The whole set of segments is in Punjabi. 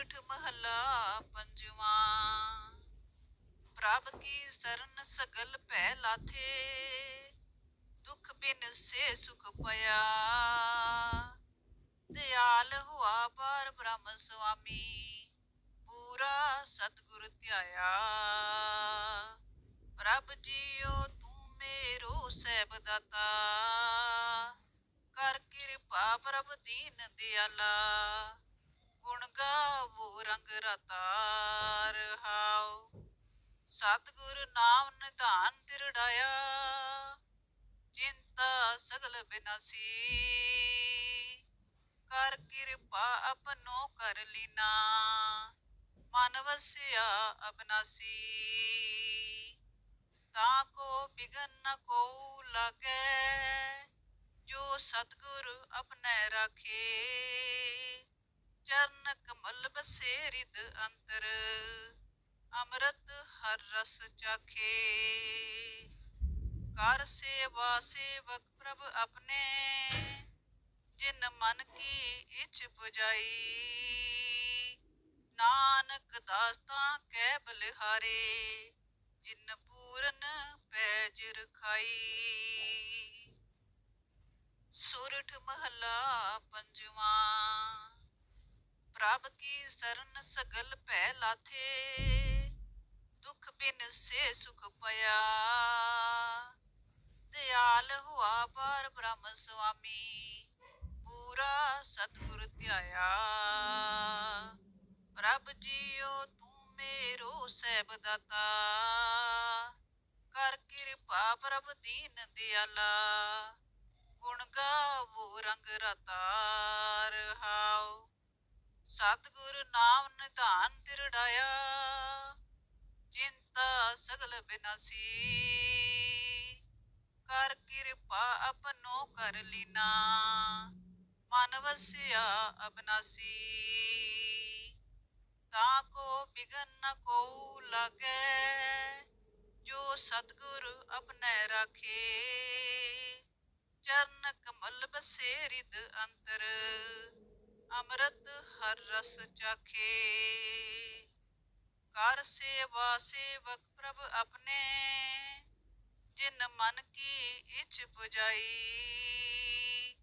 ਸੂਰਠ ਮਹੱਲਾ ਪੰਜਵਾਂ। ਪ੍ਰਭ ਕੀ ਸਰਨ ਸਗਲ ਭੈ ਲਾਥੇ, ਦੁਖ ਬਿਨ ਸੇ ਸੁਖ ਪਿਆ। ਦਿਆਲ ਹੁਆ ਪਰ ਬ੍ਰਹਮ ਸੁਆਮੀ, ਪੂਰਾ ਸਤਿਗੁਰ ਧਿਆਇਆ। ਪ੍ਰਭ ਜੀਓ ਤੂੰ ਮੇਰੋ ਸਹਿਬ ਦਾਤਾ ਕਰ ਕਿਰਪਾ ਪ੍ਰਭ ਦੀਨ ਦਿਆਲਾ। ਗੁਣ ਗਾਵੋ, ਰੰਗ ਰਤਾ ਰਹਾਉ ਸਤਿਗੁਰ ਨਾਮ ਨਿਧਾਨ ਤਿਰੜਾਇਆ, ਚਿੰਤਾ ਸਗਲ ਬਿਨਾਸੀ। ਕਰ ਕਿਰਪਾ ਆਪਨੋ ਕਰ ਲੀਨਾ, ਮਨ ਵਸਿਆ ਅਬਨਾਸੀ। ਤਾਂ ਕੋ ਬਿਗਨ ਨ ਕੋ ਲਾਗੈ, ਜੋ ਸਤਿਗੁਰ ਆਪਣੈ ਰਾਖੇ। ਚਰਨ ਕਮਲ ਬਸੇ ਰਿਦ ਅੰਤਰ, ਅੰਮ੍ਰਿਤ ਹਰ ਰਸ ਚਾਖੇ। ਕਰ ਸੇਵਾ ਸੇਵਕ ਪ੍ਰਭ ਆਪਣੇ, ਜਿਨ ਮਨ ਕੀ ਇਛ 부ਜਾਈ ਨਾਨਕ ਦਾਸਤਾਂ ਕਹਿ ਬਲਿਹਾਰੇ, ਜਿਨ ਪੂਰਨ ਪੈਜ ਰਖਾਈ। ਸੁਰਠ ਮਹੱਲਾ ਪੰਜਵਾਂ ਪ੍ਰਭ ਕੀ ਸਰਨ ਸਗਲ ਭੈ ਲਾਥੇ, ਦੁਖ ਬਿਨ ਸੇ ਸੁਖ ਪਿਆ। ਦਿਆਲ ਹੁਆ ਪਰ ਬ੍ਰਹਮ ਸੁਆਮੀ, ਪੂਰਾ ਸਤਿਗੁਰ ਧਿਆਇਆ। ਪ੍ਰਭ ਜੀਓ ਤੂੰ ਮੇਰੋ ਸਹਿਬ ਦਾਤਾ ਕਰ ਕਿਰਪਾ ਪ੍ਰਭ ਦੀਨ ਦਿਆਲਾ। ਗੁਣ ਗਾਵੋ ਰੰਗ ਰਤਾ ਰਹਾਉ ਸਤਿਗੁਰ ਨਾਮ ਨਿਧਾਨ ਤਿਰੜਾਇਆ, ਚਿੰਤਾ ਸਗਲ ਬਿਨਾਸੀ। ਕਰ ਕਿਰਪਾ ਆਪਨੋ ਕਰ ਲੀਨਾ, ਮਨ ਵਸਿਆ ਅਬਨਾਸੀ। ਤਾਂ ਕੋ ਬਿਗਨ ਨ ਕੋ ਲਾਗੈ, ਜੋ ਸਤਿਗੁਰ ਆਪਣੈ ਰਾਖੇ। ਚਰਨ ਕਮਲ ਬਸੇ ਰਿਦ ਅੰਤਰ ਅੰਮ੍ਰਿਤ ਹਰ ਰਸ ਚਾਖੇ। ਕਰ ਸੇਵਾ ਸੇਵਕ ਪ੍ਰਭ ਆਪਣੇ। ਜਿਨ ਮਨ ਕੀ ਇਛ 부ਜਾਈ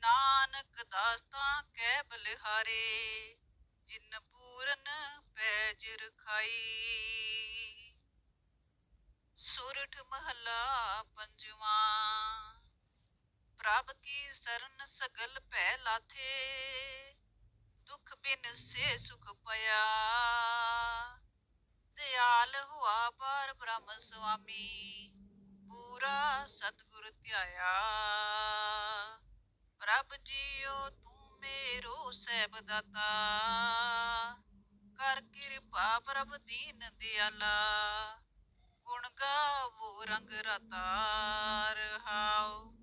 ਨਾਨਕ ਦਾਸਤਾਂ ਕਹਿ ਬਲਿਹਾਰੇ। ਜਿਨ ਪੂਰਨ ਪੈਜ ਰਖਾਈ। ਸੁਰਠ ਮਹੱਲਾ ਪੰਜਵਾਂ। ਪ੍ਰਭ ਕੀ ਸਰਨ ਸਗਲ ਭੈ ਲਾਥੇ, ਦੁਖ ਬਿਨ ਸੇ ਸੁਖ ਪਿਆ ਦਿਆਲ ਹੁਆ ਪਰ ਬ੍ਰਹਮ ਸੁਆਮੀ, ਪੂਰਾ ਸਤਿਗੁਰ ਧਿਆਇਆ। ਪ੍ਰਭ ਜੀਓ ਤੂੰ ਮੇਰੋ ਸਹਿਬ ਦਾਤਾ ਕਰ ਕਿਰਪਾ ਪ੍ਰਭ ਦੀਨ ਦਿਆਲਾ। ਗੁਣ ਗਾਵੋ ਰੰਗ ਰਤਾ, ਰਹਾਉ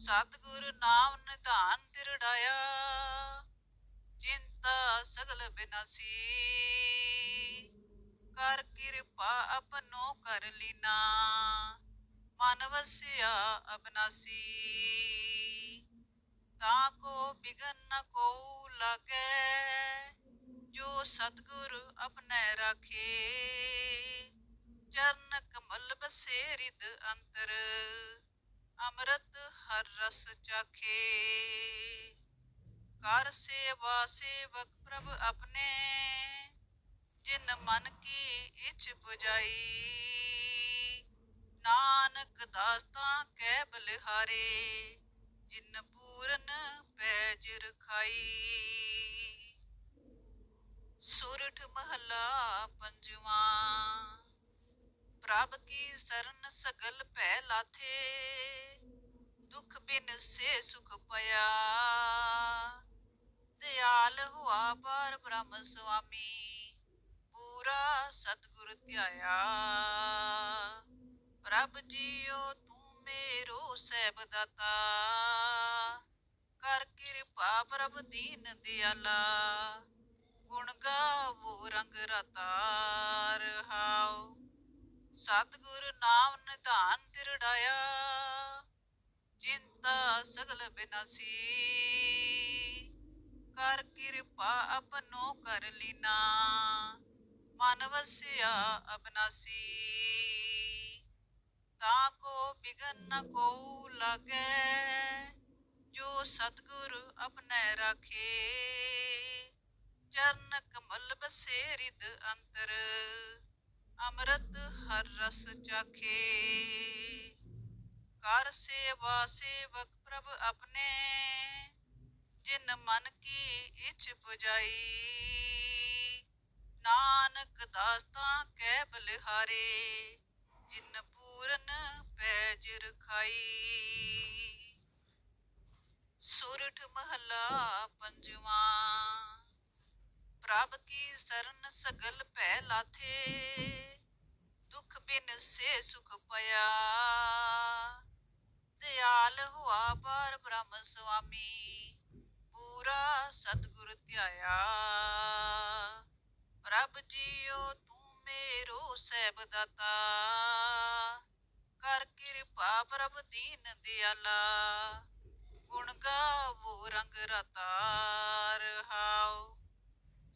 ਸਤਿਗੁਰ ਨਾਮ ਨਿਧਾਨ ਤਿਰੜਾਇਆ, ਚਿੰਤਾ ਸਗਲ ਬਿਨਾਸੀ। ਕਰ ਕਿਰਪਾ ਆਪਨੋ ਕਰ ਲੀਨਾ, ਮਨ ਵਸਿਆ ਅਬਨਾਸੀ। ਤਾਂ ਕੋ ਬਿਗਨ ਨ ਕੋ ਲਾਗੈ, ਜੋ ਸਤਿਗੁਰ ਆਪਣੈ ਰਾਖੇ। ਚਰਨ ਕਮਲ ਬਸੇ ਰਿਦ ਅੰਤਰ ਅੰਮ੍ਰਿਤ ਹਰ ਰਸ ਚਾਖੇ। ਕਰ ਸੇਵਾ ਸੇਵਕ ਪ੍ਰਭ ਆਪਣੇ, ਜਿਨ ਮਨ ਕੀ ਇਛ 부ਜਾਈ ਨਾਨਕ ਦਾਸਤਾਂ ਕਹਿ ਬਲਿਹਾਰੇ, ਜਿਨ ਪੂਰਨ ਪੈਜ ਰਖਾਈ। ਸੁਰਠ ਮਹੱਲਾ ਪੰਜਵਾਂ, ਪ੍ਰਭ ਕੀ ਸਰਨ ਸਗਲ ਭੈ ਲਾਥੇ। ਦੁਖ ਬਿਨ ਸੇ ਸੁਖ ਪਿਆ ਦਿਆਲ ਹੁਆ ਪਰ ਬ੍ਰਹਮ ਸੁਆਮੀ, ਪੂਰਾ ਸਤਿਗੁਰ ਧਿਆਇਆ। ਪ੍ਰਭ ਜੀਓ ਤੂੰ ਮੇਰੋ ਸਹਿਬ ਦਾਤਾ ਕਰ ਕਿਰਪਾ ਪ੍ਰਭ ਦੀਨ ਦਿਆਲਾ। ਗੁਣ ਗਾਵੋ ਰੰਗ ਰਤਾ ਰਹਾਉ ਸਤਿਗੁਰ ਨਾਮ ਨਿਧਾਨ ਤਿਰੜਾਇਆ। ਚਿੰਤਾ ਸਗਲ ਬਿਨਾਸੀ ਕਰ ਕਿਰਪਾ ਆਪਨੋ ਕਰ ਲੀਨਾ। ਮਨ ਵਸਿਆ ਅਬਨਾਸੀ ਤਾਂ ਕੋ ਬਿਗਨ ਨ ਕੋ ਲਾਗੈ, ਜੋ ਸਤਿਗੁਰ ਆਪਣੈ ਰਾਖੇ। ਚਰਨ ਕਮਲ ਬਸੇ ਰਿਦ ਅੰਤਰ, ਅੰਮ੍ਰਿਤ ਹਰ ਰਸ ਚਾਖੇ। ਕਰ ਸੇਵਾ, ਸੇਵਕ ਪ੍ਰਭ ਆਪਣੇ। ਜਿਨ ਮਨ ਕੀ ਇਛ ਪੁਜਾਈ ਨਾਨਕ ਦਾਸਤਾਂ ਕੈ ਬਲਿਹਾਰੇ ਜਿਨ ਪੂਰਨ ਪੈਜ ਰਖਾਈ। ਸੁਰਠ ਮਹਲਾ ਪੰਜਵਾਂ, ਪ੍ਰਭ ਕੀ ਸਰਨ ਸਗਲ ਭੈ ਲਾਥੇ, ਦੁਖ ਬਿਨ ਸੇ ਸੁਖ ਪਿਆ ਦਿਆਲ ਹੁਆ ਪਰ ਬ੍ਰਹਮ ਸੁਆਮੀ, ਪੂਰਾ ਸਤਿਗੁਰ ਧਿਆਇਆ। ਪ੍ਰਭ ਜੀਓ ਤੂੰ ਮੇਰੋ ਸਹਿਬ ਦਾਤਾ ਕਰ ਕਿਰਪਾ ਪ੍ਰਭ ਦੀਨ ਦਿਆਲਾ। ਗੁਣ ਗਾਵੋ ਰੰਗ ਰਤਾ ਰਹਾਉ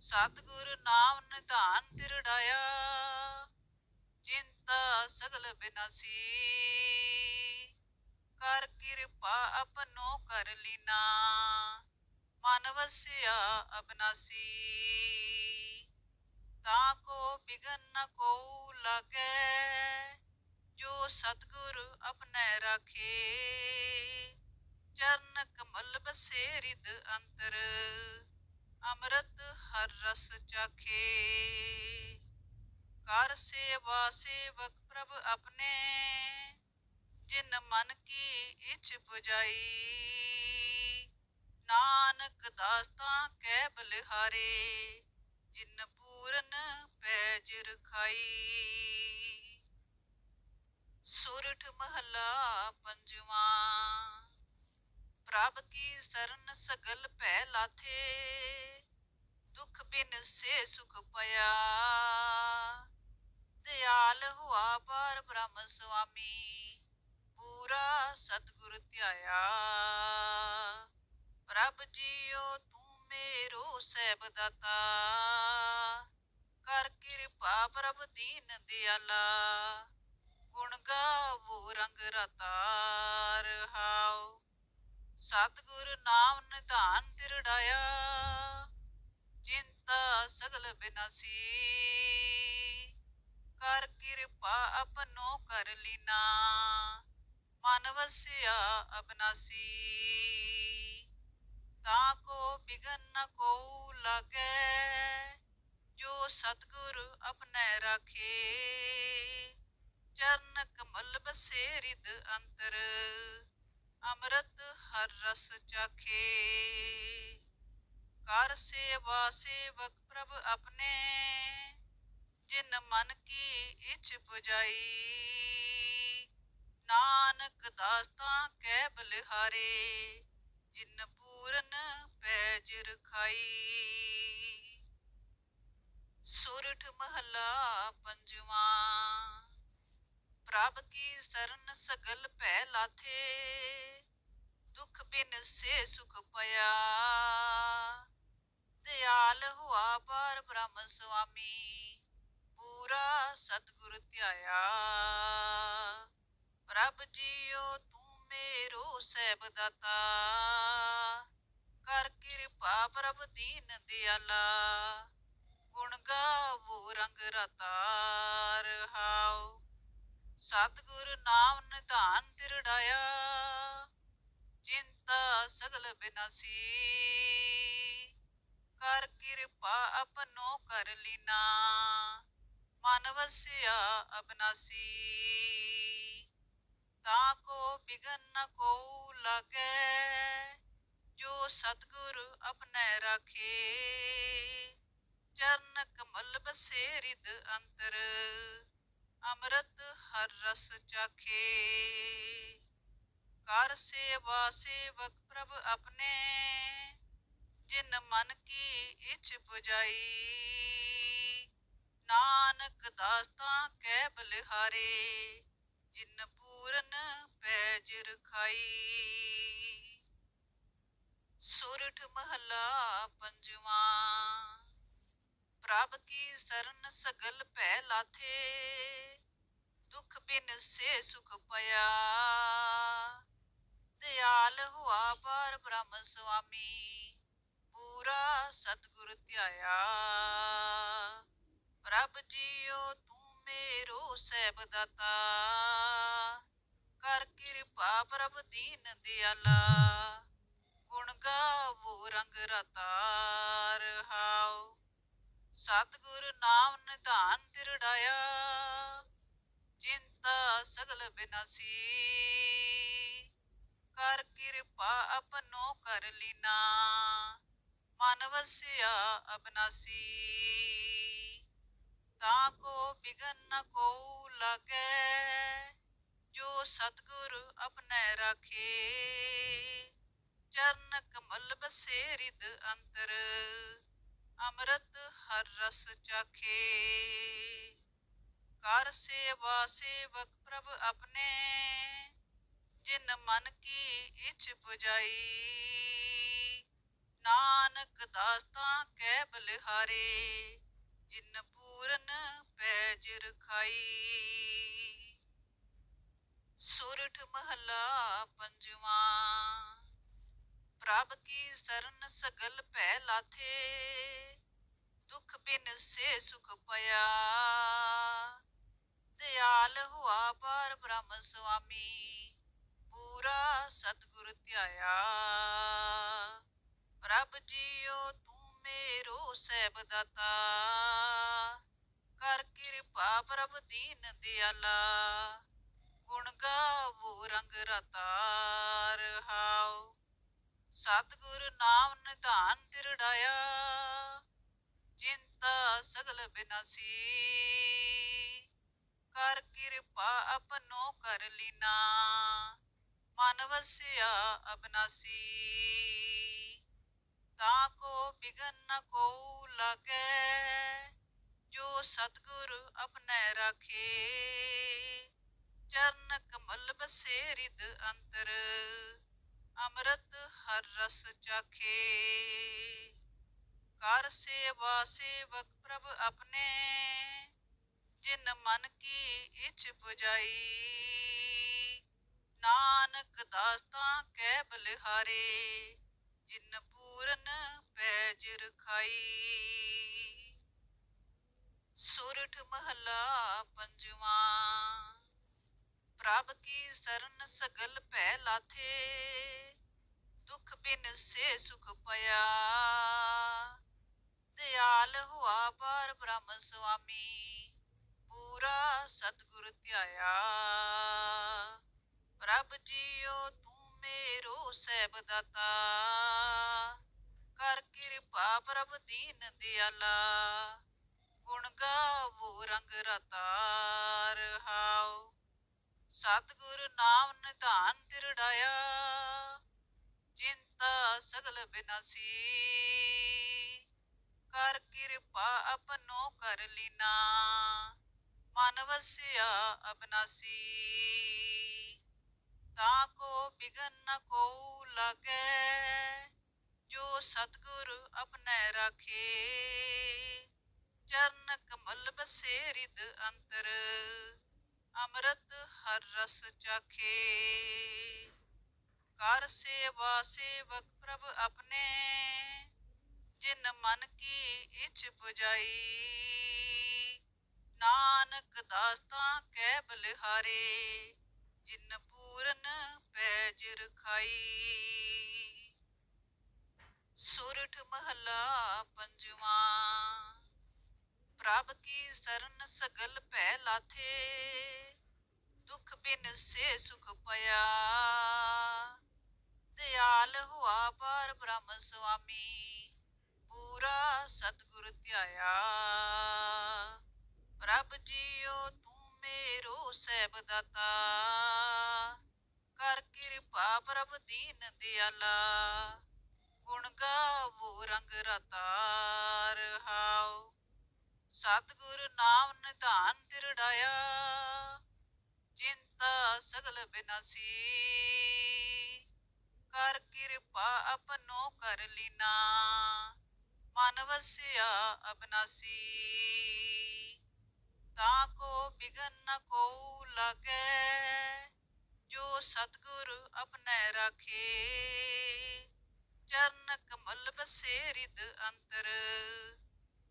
ਸਤਿਗੁਰ ਨਾਮ ਨਿਧਾਨ ਤਿਰੜਾਇਆ ਚਿੰਤਾ ਸਗਲ ਬਿਨਾਸੀ ਕਰ ਕਿਰਪਾ ਆਪਨੋ ਕਰ ਲੀਨਾ। ਮਨ ਵਸਿਆ ਅਬਨਾਸੀ ਤਾਂ ਕੋ ਬਿਗਨ ਨ ਕੋ ਲਾਗੈ। ਜੋ ਸਤਿਗੁਰ ਆਪਣੈ ਰਾਖੇ। ਚਰਨ ਕਮਲ ਬਸੇ ਰਿਦ ਅੰਤਰ। ਅੰਮ੍ਰਿਤ ਹਰ ਰਸ ਚਾਖੇ। ਕਰ ਸੇਵਾ ਸੇਵਕ ਪ੍ਰਭ ਆਪਣੇ ਜਿਨ ਮਨ ਕੀ ਇਛ ਪੁਜਾਈ ਨਾਨਕ ਦਾਸਤਾਂ ਕੈ ਬਲਿਹਾਰੇ, ਜਿਨ ਪੂਰਨ ਪੈਜ ਰਖਾਈ। ਸੁਰਠ ਮਹਲਾ ਪੰਜਵਾਂ, ਪ੍ਰਭ ਕੀ ਸਰਨ ਸਗਲ ਭੈ ਲਾਥੇ, ਦੁਖ ਬਿਨ ਸੇ ਸੁਖ ਪਿਆ ਦਿਆਲ ਹੁਆ ਪਰ ਬ੍ਰਹਮ ਸੁਆਮੀ। ਪੂਰਾ ਸਤਿਗੁਰ ਧਿਆਇਆ। ਪ੍ਰਭ ਜੀਓ ਤੂੰ ਮੇਰੋ ਸਹਿਬ ਦਾਤਾ ਕਰ ਕਿਰਪਾ ਪ੍ਰਭ ਦੀਨ ਦਿਆਲਾ। ਗੁਣ ਗਾਵੋ ਰੰਗ ਰਤਾ ਰਹਾਉ ਸਤਿਗੁਰ ਨਾਮ ਨਿਧਾਨ ਤਿਰੜਾਇਆ ਚਿੰਤਾ ਸਗਲ ਬਿਨਾਸੀ। ਕਰ ਕਿਰਪਾ ਆਪਨੋ ਕਰ ਲੀਨਾ। ਮਨ ਵਸਿਆ ਅਬਨਾਸੀ ਤਾਂ ਕੋ ਬਿਗਨ ਨ ਕੋ ਲਾਗੈ, ਜੋ ਸਤਿਗੁਰ ਆਪਣੈ ਰਾਖੇ। ਚਰਨ ਕਮਲ ਬਸੇ ਰਿਦ ਅੰਤਰ, ਅੰਮ੍ਰਿਤ ਹਰ ਰਸ ਚਾਖੇ। ਕਰ ਸੇਵਾ ਸੇਵਕ ਪ੍ਰਭ ਆਪਣੇ ਜਿਨ ਮਨ ਕੀ ਇਛ ਪੁਜਾਈ। ਨਾਨਕ ਦਾਸਤਾਂ ਕੈ ਬਲਿਹਾਰੇ, ਜਿਨ ਪੂਰਨ ਪੈਜ ਰਖਾਈ ਸੁਰਠ ਮਹਲਾ ਪੰਜਵਾਂ, ਪ੍ਰਭ ਕੀ ਸਰਨ ਸਗਲ ਭੈ ਲਾਥੇ, ਦੁਖ ਬਿਨ ਸੇ ਸੁਖ ਪਿਆ ਦਿਆਲ ਹੁਆ ਪਰ ਬ੍ਰਹਮ ਸੁਆਮੀ, ਪੂਰਾ ਸਤਿਗੁਰ ਧਿਆਇਆ। ਪ੍ਰਭ ਜੀਓ ਤੂੰ ਮੇਰੋ ਸਹਿਬ ਦਾਤਾ ਕਰ ਕਿਰਪਾ ਪ੍ਰਭ ਦੀਨ ਦਿਆਲਾ। ਗੁਣ ਗਾਵੋ ਰੰਗ ਰਤਾ ਰਹਾਉ ਸਤਿਗੁਰ ਨਾਮ ਨਿਧਾਨ ਤਿਰੜਾਇਆ ਚਿੰਤਾ ਸਗਲ ਬਿਨਾਸੀ। ਕਰ ਕਿਰਪਾ ਆਪਨੋ ਕਰ ਲੀਨਾ। ਮਨ ਵਸਿਆ ਅਬਨਾਸੀ। ਤਾਂ ਕੋ ਬਿਗਨ ਨ ਕੋ ਲਾਗੈ, ਜੋ ਸਤਿਗੁਰ ਆਪਣੈ ਰਾਖੇ। ਚਰਨ ਕਮਲ ਬਸੇ ਅੰਤਰ, ਅੰਮ੍ਰਿਤ ਹਰ ਰਸ ਚਾਖੇ। ਕਰ ਸੇਵਾ ਸੇਵਕ ਪ੍ਰਭ ਆਪਣੇ ਜਿਨ ਮਨ ਕੀ ਇਛ ਪੁਜਾਈ ਨਾਨਕ ਦਾਸਤਾਂ ਕੈ ਬਲਿਹਾਰੇ, ਜਿਨ ਪੂਰਨ ਪੈਜ ਰਖਾਈ। ਸੁਰਠ ਮਹਲਾ ਪੰਜਵਾਂ। ਪ੍ਰਭ ਕੀ ਸਰਨ ਸਗਲ ਭੈ ਲਾਥੇ, ਦੁਖ ਬਿਨ ਸੇ ਸੁਖ ਪਿਆ। ਦਿਆਲ ਹੁਆ ਪਰ ਬ੍ਰਹਮ ਸੁਆਮੀ, ਪੂਰਾ ਸਤਿਗੁਰ ਧਿਆਇਆ। ਪ੍ਰਭ ਜੀਓ ਤੂੰ ਮੇਰੋ ਸਹਿਬ ਦਾਤਾ ਕਰ ਕਿਰਪਾ ਪ੍ਰਭ ਦੀਨ ਦਿਆਲਾ। ਗੁਣ ਗਾਵੋ ਰੰਗ ਰਤਾ ਰਹਾਉ ਸਤਿਗੁਰ ਨਾਮ ਨਿਧਾਨ ਦਿਰੜਾਇਆ ਚਿੰਤਾ ਸਗਲ ਬਿਨਾਸੀ। ਕਰ ਕਿਰਪਾ ਆਪਨੋ ਕਰ ਲੀਨਾ। ਮਨ ਵਸਿਆ ਅਬਨਾਸੀ। ਸਤਿਗੁਰ ਆਪਣੈ ਰਾਖੇ। ਚਰਨ ਕਮਲ ਬਸੇ ਰਿਦ ਅੰਤਰ। ਅੰਮ੍ਰਿਤ ਹਰ ਰਸ ਚਾਖੇ। ਕਰ ਸੇਵਾ ਸੇਵਕ ਪ੍ਰਭ ਆਪਣੇ। ਜਿਨ ਮਨ ਕੀ ਇਛ 부ਜਾਈ ਨਾਨਕ ਦਾਸਤਾਂ ਕੈ ਬਲਿਹਾਰੇ। ਜਿਨ ਪੂਰਨ ਪੈਜ ਰਖਾਈ ਸੁਰਠ ਮਹੱਲਾ ਪੰਜਵਾ। ਪ੍ਰਭ ਕੀ ਸਰਨ ਸਗਲ ਭੈ ਲਾਥੇ, ਦੁਖ ਬਿਨ ਸੇ ਸੁਖ ਪਿਆ। ਦਿਆਲ ਹੁਆ ਪਰ ਬ੍ਰਹਮ ਸੁਆਮੀ, ਪੂਰਾ ਸਤਿਗੁਰ ਧਿਆਇਆ। ਪ੍ਰਭ ਜੀਓ ਤੂੰ ਮੇਰੋ ਸਹਿਬ ਦਾਤਾ ਕਰ ਕਿਰਪਾ ਪ੍ਰਭ ਦੀਨ ਦਿਆਲਾ। ਗੁਣ ਗਾਵੋ, ਰੰਗ ਰਤਾਰ ਰਹਾਉ ਸਤਿਗੁਰ ਨਾਮ ਨਿਧਾਨ ਦਿਰੜਾਇਆ ਚਿੰਤਾ ਸਗਲ ਬਿਨਾਸੀ। ਕਰ ਕਿਰਪਾ ਆਪਨੋ ਕਰ ਲੀਨਾ, ਮਨ ਵਸਿਆ ਅਬਨਾਸੀ। ਤਾਂ ਕੋ ਬਿਗਨ ਨ ਕੋ ਲਾਗੈ, ਜੋ ਸਤਿਗੁਰ ਆਪਣੈ ਰਾਖੇ। ਚਰਨ ਕਮਲ ਬਸੇਰਿਦ ਅੰਤਰ, ਅੰਮ੍ਰਿਤ ਹਰ ਰਸ ਚਾਖੇ। ਕਰ ਸੇਵਾ ਸੇਵਕ ਪ੍ਰਭ ਆਪਣੇ, ਜਿਨ ਮਨ ਕੀ ਇਛ 부ਜਾਈ ਨਾਨਕ ਦਾਸਤਾਂ ਕੈ ਬਲਿਹਾਰੇ, ਜਿਨ ਪੂਰਨ ਪੈਜ ਰਖਾਈ। ਸੁਰਠ ਮਹਲਾ ਪੰਜਵਾ ਪ੍ਰਭ ਕੀ ਸਰਨ ਸਗਲ ਭੈ ਲਾਥੇ, ਦੁਖ ਬਿਨ ਸੇ ਸੁਖ ਪਿਆ ਦਿਆਲ ਹੁਆ ਪਰ ਬ੍ਰਹਮ ਸੁਆਮੀ, ਪੂਰਾ ਸਤਿਗੁਰ ਧਿਆਇਆ। ਪ੍ਰਭ ਜੀਓ ਤੂੰ ਮੇਰੋ ਸਹਿਬ ਦਾਤਾ ਕਰ ਕਿਰਪਾ ਪ੍ਰਭ ਦੀਨ ਦਿਆਲਾ। ਗੁਣ ਗਾਵੋ ਰੰਗ ਰਤਾ, ਰਹਾਉ ਸਤਿਗੁਰ ਨਾਮ ਨਿਧਾਨ ਦਿਰੜਾਇਆ ਚਿੰਤਾ ਸਗਲ ਬਿਨਾਸੀ। ਕਰ ਕਿਰਪਾ ਆਪਨੋ ਕਰ ਲੀਨਾ, ਮਨ ਵਸਿਆ ਅਬਨਾਸੀ। ਤਾਂ ਕੋ ਬਿਗਨ ਨ ਕੋ ਲਾਗੈ, ਜੋ ਸਤਿਗੁਰ ਆਪਣੈ ਰਾਖੇ। ਚਰਨ ਕਮਲ ਬਸੇ ਰਿਦ ਅੰਤਰ ਅੰਮ੍ਰਿਤ ਹਰ ਰਸ ਚਾਖੇ। ਕਰ ਸੇਵਾ ਸੇਵਕ ਪ੍ਰਭ ਆਪਣੇ, ਜਿਨ ਮਨ ਕੀ ਇਛ 부ਜਾਈ ਨਾਨਕ ਦਾਸਤਾਂ ਕੈ ਬਲਿਹਾਰੇ, ਜਿਨ ਪੂਰਨ ਪੈਜ ਰਖਾਈ। ਸੁਰਠ ਮਹਲਾ ਸਰਨ ਸਗਲ ਭੈ ਲਾਥੇ, ਦੁਖ ਬਿਨ ਸੇ ਸੁਖ ਪਿਆ ਦਿਆਲ ਹੁਆ ਪਰ ਬ੍ਰਹਮ ਸੁਆਮੀ, ਪੂਰਾ ਸਤਿਗੁਰ ਧਿਆਇਆ। ਪ੍ਰਭ ਜੀਓ ਤੂੰ ਮੇਰੋ ਸਹਿਬ ਦਾਤਾ ਕਰ ਕਿਰਪਾ ਪ੍ਰਭ ਦੀਨ ਦਿਆਲਾ। ਗੁਣ ਗਾਵੋ ਰੰਗ ਰਤਾ, ਰਹਾਉ ਸਤਗੁਰ ਨਾਮ ਨਿਧਾਨ ਦਿਰੜਾਇਆ ਚਿੰਤਾ ਸਗਲ ਬਿਨਾਸੀ। ਕਰ ਕਿਰਪਾ ਆਪਨੋ ਕਰ ਲੀਨਾ, ਮਨ ਵਸਿਆ ਅਬਨਾਸੀ। ਤਾਂ ਕੋ ਬਿਗਨ ਨ ਕੋ ਲਾਗੈ, ਜੋ ਸਤਿਗੁਰ ਆਪਣੈ ਰਾਖੇ। ਚਰਨ ਕਮਲ ਬਸੇ ਰਿਦ ਅੰਤਰ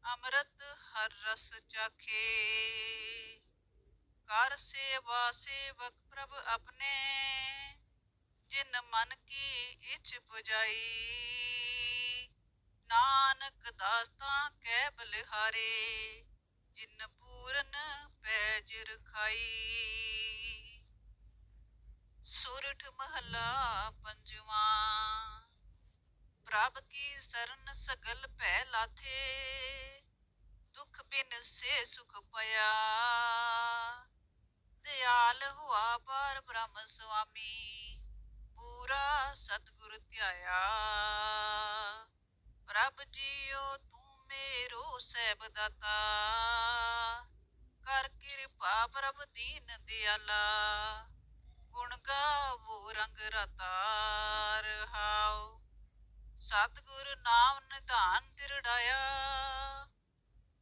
ਅੰਮ੍ਰਿਤ ਹਰ ਰਸ ਚਾਖੇ। ਕਰ ਸੇਵਾ ਸੇਵਕ ਪ੍ਰਭ ਆਪਣੇ। ਜਿਨ ਮਨ ਕੀ ਇਛ 부ਜਾਈ ਨਾਨਕ ਦਾਸਤਾਂ ਕੈ ਬਲਿਹਾਰੇ। ਜਿਨ ਪੂਰਨ ਪੈਜ ਰਖਾਈ। ਸੁਰਠ ਮਹਲਾ ਪੰਜਵਾ। ਪ੍ਰਭ ਕੀ ਸਰਨ ਸਗਲ ਭੈ ਲਾਥੇ, ਦੁਖ ਬਿਨ ਸੇ ਸੁਖ ਪਿਆ ਦਿਆਲ ਹੁਆ ਪਰ ਬ੍ਰਹਮ ਸੁਆਮੀ, ਪੂਰਾ ਸਤਿਗੁਰ ਧਿਆਇਆ। ਪ੍ਰਭ ਜੀਓ ਤੂੰ ਮੇਰੋ ਸਹਿਬ ਦਾਤਾ ਕਰ ਕਿਰਪਾ ਪ੍ਰਭ ਦੀਨ ਦਿਆਲਾ। ਗੁਣ ਗਾਵੋ ਰੰਗ ਰਤਾ ਰਹਾਉ ਸਤਿਗੁਰ ਨਾਮ ਨਿਧਾਨ ਤਿਰੜਾਇਆ,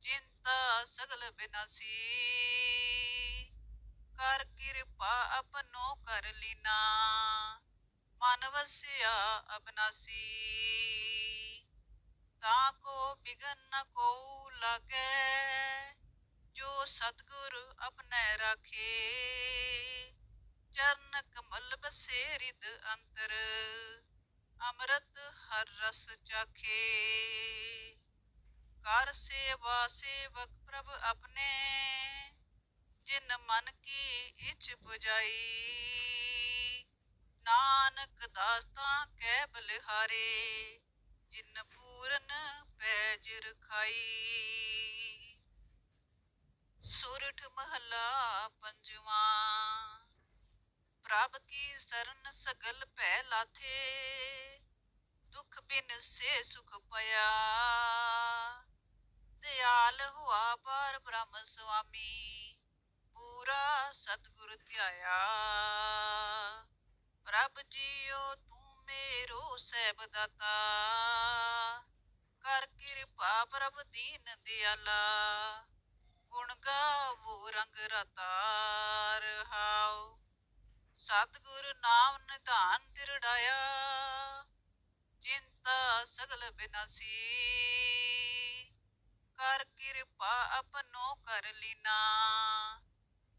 ਚਿੰਤਾ ਸਗਲ ਬਿਨਾਸੀ। ਕਰ ਕਿਰਪਾ ਆਪਨੋ ਕਰ ਲੀਨਾ, ਮਨ ਵਸਿਆ ਅਬਨਾਸੀ। ਤਾਂ ਕੋ ਬਿਗਨ ਨ ਕੋ ਲਾਗੈ, ਜੋ ਸਤਿਗੁਰ ਆਪਣੈ ਰਾਖੇ। ਚਰਨ ਕਮਲ ਬਸੇ ਰਿਦ ਅੰਤਰ ਅੰਮ੍ਰਿਤ ਹਰ ਰਸ ਚਾਖੇ। ਕਰ ਸੇਵਾ ਸੇਵਕ ਪ੍ਰਭ ਆਪਣੇ, ਜਿਨ ਮਨ ਕੀ ਇਛ 부ਜਾਈ ਨਾਨਕ ਦਾਸਤਾਂ ਕੈ ਬਲਿਹਾਰੇ, ਜਿਨ ਪੂਰਨ ਪੈਜ ਰਖਾਈ। ਸੁਰਠ ਮਹਲਾ ਪੰਜਵਾ, ਪ੍ਰਭ ਕੀ ਸਰਨ ਸਗਲ ਭੈ ਲਾਥੇ। ਦੁਖ ਬਿਨ ਸੇ ਸੁਖ ਪਿਆ ਦਿਆਲ ਹੁਆ ਪਰ ਬ੍ਰਹਮ ਸੁਆਮੀ, ਪੂਰਾ ਸਤਿਗੁਰ ਧਿਆਇਆ। ਪ੍ਰਭ ਜੀਓ ਤੂੰ ਮੇਰੋ ਸਹਿਬ ਦਾਤਾ ਕਰ ਕਿਰਪਾ ਪ੍ਰਭ ਦੀਨ ਦਿਆਲਾ। ਗੁਣ ਗਾਵੋ ਰੰਗ ਰਤਾ ਰਹਾਉ ਸਤਿਗੁਰ ਨਾਮ ਨਿਧਾਨ ਤਿਰੜਾਇਆ। ਚਿੰਤਾ ਸਗਲ ਬਿਨਾਸੀ। ਕਰ ਕਿਰਪਾ ਆਪਨੋ ਕਰ ਲੀਨਾ।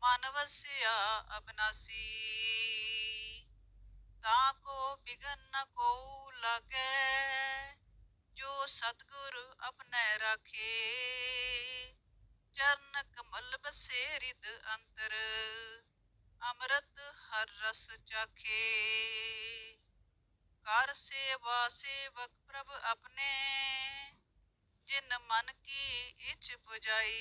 ਮਨ ਵਸਿਆ ਅਬਨਾਸੀ। ਤਾਂ ਕੋ ਬਿਗਨ ਨ ਕੋ ਲਾਗੈ। ਜੋ ਸਤਿਗੁਰ ਆਪਣੈ ਰਾਖੇ। ਚਰਨ ਕਮਲ ਬਸੇ ਰਿਦ ਅੰਤਰ। ਅੰਮ੍ਰਿਤ ਹਰ ਰਸ ਚਾਖੇ। ਕਰ ਸੇਵਾ ਸੇਵਕ ਪ੍ਰਭ ਆਪਣੇ, ਜਿਨ ਮਨ ਕੀ ਇਛ 부ਜਾਈ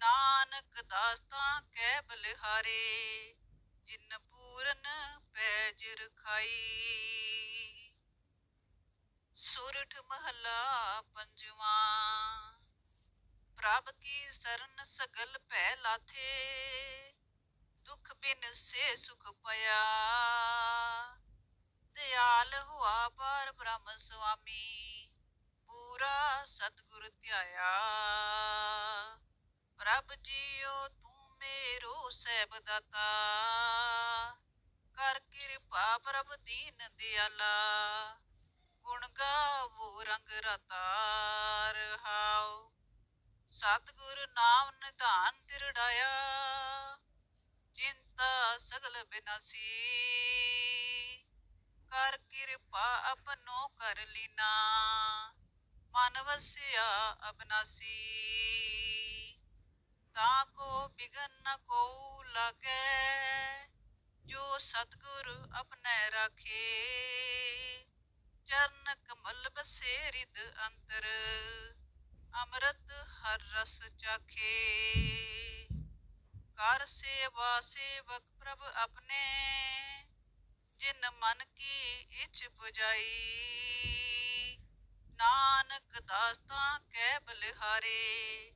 ਨਾਨਕ ਦਾਸਤਾਂ ਕੈ ਬਲਿਹਾਰੇ, ਜਿਨ ਪੂਰਨ ਪੈਜ ਰਖਾਈ। ਸੁਰਠ ਮਹਲਾ ਪੰਜਵਾ, ਪ੍ਰਭ ਕੀ ਸਰਨ ਸਗਲ ਭੈ ਲਾਥੇ, ਦੁਖ ਬਿਨ ਸੇ ਸੁਖ ਪਿਆ ਦਿਆਲ ਹੁਆ ਪਰ ਬ੍ਰਹਮ ਸੁਆਮੀ, ਪੂਰਾ ਸਤਿਗੁਰ ਧਿਆਇਆ। ਪ੍ਰਭ ਜੀਓ ਤੂੰ ਮੇਰੋ ਸਹਿਬ ਦਾਤਾ ਕਰ ਕਿਰਪਾ ਪ੍ਰਭ ਦੀਨ ਦਿਆਲਾ। ਗੁਣ ਗਾਵੋ ਰੰਗ ਰਤਾ ਰਹਾਉ ਸਤਿਗੁਰ ਨਾਮ ਨਿਧਾਨ ਤਿਰੜਾਇਆ। ਚਿੰਤਾ ਸਗਲ ਬਿਨਾਸੀ ਕਰ ਕਿਰਪਾ ਆਪਣੋ ਕਰ ਲੀਨਾ। ਮਨ ਵਸਿਆ ਅਬਨਾਸੀ ਤਾਂ ਕੋ ਬਿਗਨ ਨ ਕੋ ਲਾਗੈ। ਜੋ ਸਤਿਗੁਰ ਆਪਣੈ ਰਾਖੇ। ਚਰਨ ਕਮਲ ਬਸੇ ਰਿਦ ਅੰਤਰ। ਅੰਮ੍ਰਿਤ ਹਰ ਰਸ ਚਾਖੇ। ਕਰ ਸੇਵਾ ਸੇਵਕ ਪ੍ਰਭ ਆਪਣੇ ਜਿਨ ਮਨ ਕੀ ਇਛ 부ਜਾਈ ਨਾਨਕ ਦਾਸਤਾਂ ਕੈ ਬਲਿਹਾਰੇ,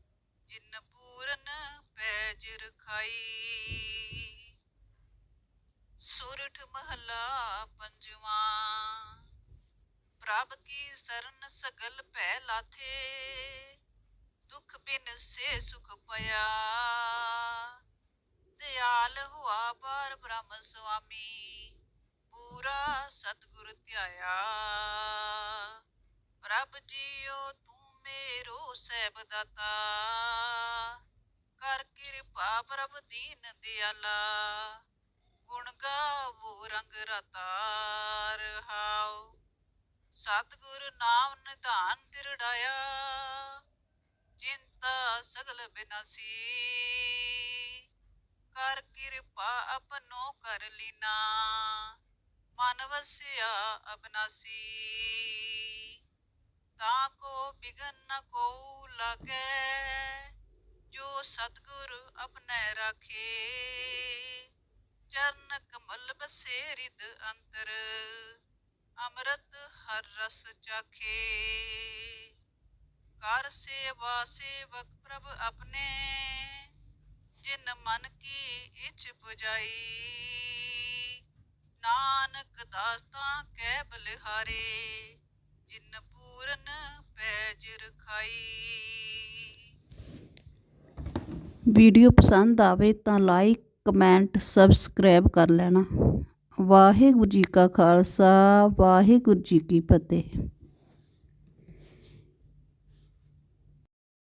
ਜਿਨ ਪੂਰਨ ਪੈਜ ਰਖਾਈ। ਸੁਰਠ ਮਹਲਾ ਪੰਜਵਾ, ਪ੍ਰਭ ਕੀ ਸਰਨ ਸਗਲ ਭੈ ਲਾਥੇ, ਦੁਖ ਬਿਨ ਸੇ ਸੁਖ ਪਿਆ। ਦਿਆਲ ਹੁਆ ਬਾਰ ਬ੍ਰਹਮ ਸੁਆਮੀ। ਪੂਰਾ ਸਤਿਗੁਰ ਧਿਆਇਆ। ਪ੍ਰਭ ਜੀਓ ਤੂੰ ਮੇਰੋ ਸਹਿਬ ਦਾਤਾ ਕਰ ਕਿਰਪਾ ਪ੍ਰਭ ਦੀਨ ਦਿਆਲਾ। ਗੁਣ ਗਾਵੋ ਰੰਗ ਰਤਾ ਰਹਾਉ ਸਤਿਗੁਰ ਨਾਮ ਨਿਧਾਨ ਦਿਰੜਾਇਆ। ਚਿੰਤਾ ਸਗਲ ਬਿਨਾਸੀ। ਕਰ ਕਿਰਪਾ ਆਪਨੋ ਕਰ ਲੀਨਾ। ਮਨ ਵਸਿਆ ਅਬਨਾਸੀ। ਤਾਂ ਕੋ ਬਿਗਨ ਨ ਕੋ ਲਾਗੈ, ਜੋ ਸਤਿਗੁਰ ਆਪਣੈ ਰਾਖੇ। ਚਰਨ ਕਮਲ ਬਸੇ ਰਿਦ ਅੰਤਰ, ਅੰਮ੍ਰਿਤ ਹਰ ਰਸ ਚਾਖੇ। ਕਰ ਸੇਵਾ ਸੇਵਕ ਪ੍ਰਭ ਆਪਣੇ ਜਿਨ ਮਨ ਕੀ ਇਛ 부ਜਾਈ ਨਾਨਕ ਦਾਸਤਾਂ ਕੈ ਬਲਿਹਾਰੇ, ਜਿਨ ਪੂਰਨ ਪੈਜ ਰਖਾਈ। ਵੀਡੀਓ ਪਸੰਦ ਆਵੇ ਤਾਂ ਲਾਈਕ, ਕਮੈਂਟ, ਸਬਸਕ੍ਰਾਈਬ ਕਰ ਲੈਣਾ। ਵਾਹਿਗੁਰੂ ਜੀ ਕਾ ਖਾਲਸਾ, ਵਾਹਿਗੁਰੂ ਜੀ ਕੀ ਫਤਿਹ।